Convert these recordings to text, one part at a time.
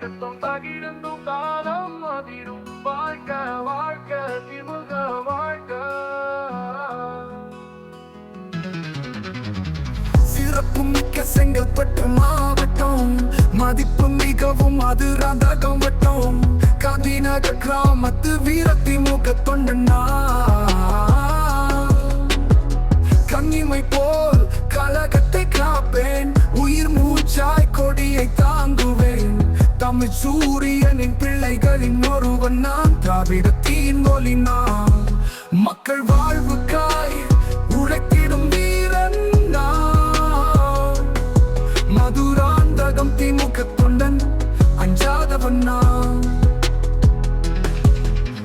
வீரத்தம் பகிர்ந்தும் காலம் அதிரும் வாழ்க்க வாழ்க்க திமுக வாழ்க்க சிறப்பு மிக்க செங்கல்பட்டு மாவட்டம். மதிப்பு மிகவும் அது ரதகம் வட்டம். கதிநக கிராமத்து வீரத்தின் தமிழ் சூரியனின் பிள்ளைகளின் ஒருவன் நான். திராவிடத்தின் ஒலி நான். மக்கள் வாழ்வுக்காய் உழைக்கிடும் வீரன் நான். மதுராந்தகம் திமுக தொண்டன் அஞ்சாதவன் நான்.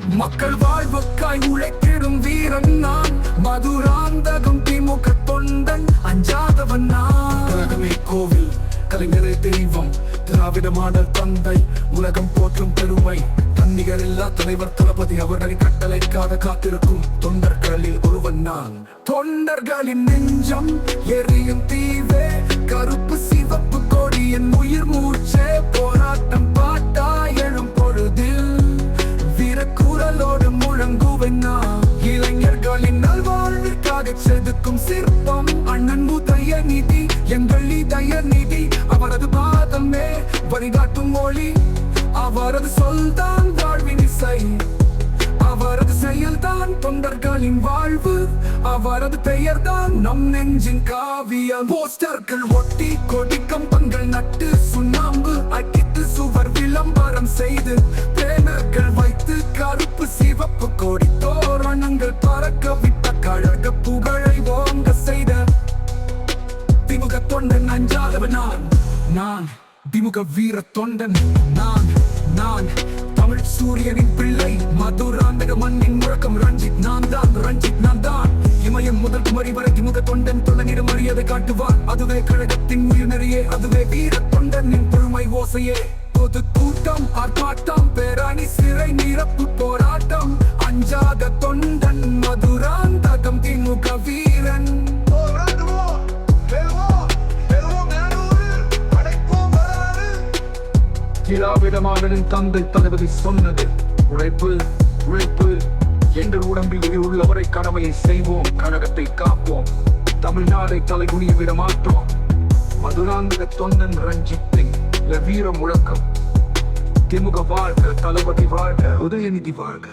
மக்கள் வாழ்வுக்காய் உழைத்திடும் வீரன் நான். மதுராந்தகம் திமுக தொண்டன் அஞ்சாதவன் நான். கோவில் கலைஞரே தெய்வம். திராவிடமான தந்தை உலகம் போற்றும் பெருமை. தன்னிகர் இல்லா தலைவர் தளபதி அவர்களின் கட்டளைக்காக காத்திருக்கும் தொண்டர்களில் ஒருவன் நான். தொண்டர்களின் நெஞ்சம் எரியும் தீவே கருப்பு சிவப்பு கொடி என் உயிர் மூச்சே. போராட்டம் பாட்டா எழும் பொழுதில் வீரக்குரலோடு முழங்குவேன் நான். இளைஞர்களின் நல்வாழ்விற்காக செதுக்கும் சிற்பம் அண்ணன் முதைய நிதி எங்கள் தயர் நீதி அவரது பாதமே வழிகாட்டும் மொழி அவரது சொல்தான் வாழ்வின் இசை. அவரது செயல்தான் தொண்டர்களின் வாழ்வு. அவரது பெயர்தான் நம் நெஞ்சின் காவியம். போஸ்டர்கள் ஒட்டி கொடி கம்பங்கள் நட்டு சுண்ணாம்பு அடித்து சுவர் விளம்பரம் செய்து பேனர்கள் வைத்து கருப்பு சிவப்பு கொடி நான் திமுக வீர தொண்டன். நான் நான் தமிழ் சூரியனின் பிள்ளை. மதுராந்தக மண்ணின் முழக்கம் ரஞ்சித். நான் தான் ரஞ்சித் நான் தான் இமயம் முதல் குமரி வரை திமுக தொண்டன். தொண்டனிடம் மரியாதை காட்டுவார். அதுவே கழகத்தின் உயிர்நெறியே அதுவே வீர தொண்டனின் பெருமை ஓசையே. பொது கூட்டம் ஆர்ப்பாட்டம் பேரணி சிறை நிரப்பு போராட்டம். அஞ்சாத தொண்டன் திராவிடமாடலின் தந்தை தளபதி சொன்னது உழைப்பு உழைப்பு. எங்கள் உடம்பில் உயிர் உள்ளவரை கடமையை செய்வோம் கழகத்தை காப்போம். தமிழ்நாடை தலைகுனிய விட மாற்றோம் மதுராந்தக தொண்டன் ரஞ்சித்தை வீர முழக்கம். திமுக வாழ்க தளபதி வாழ்க உதயநிதி வாழ்க.